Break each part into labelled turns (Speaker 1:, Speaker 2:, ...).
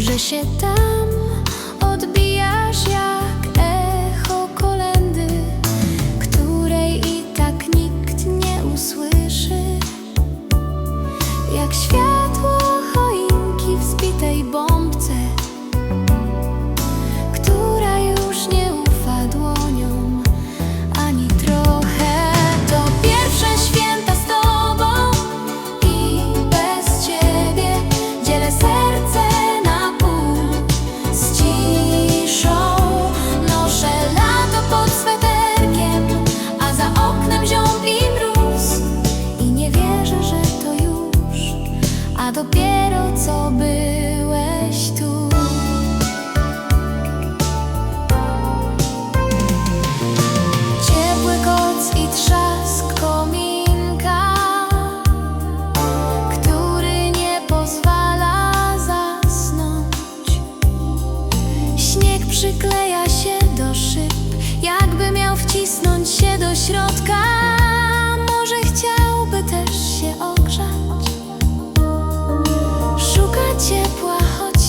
Speaker 1: że się tam odbija.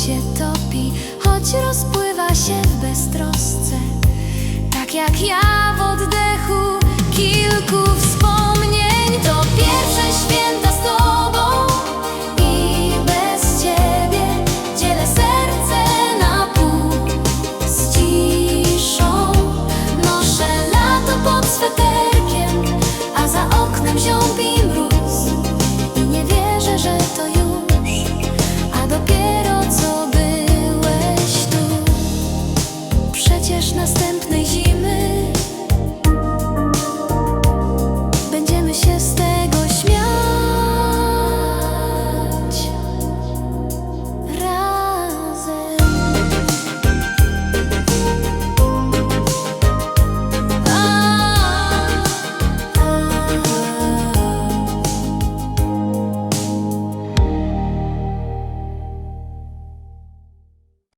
Speaker 1: się topi, choć rozpływa się w beztrosce, tak jak ja w oddechu kilku wspomnień.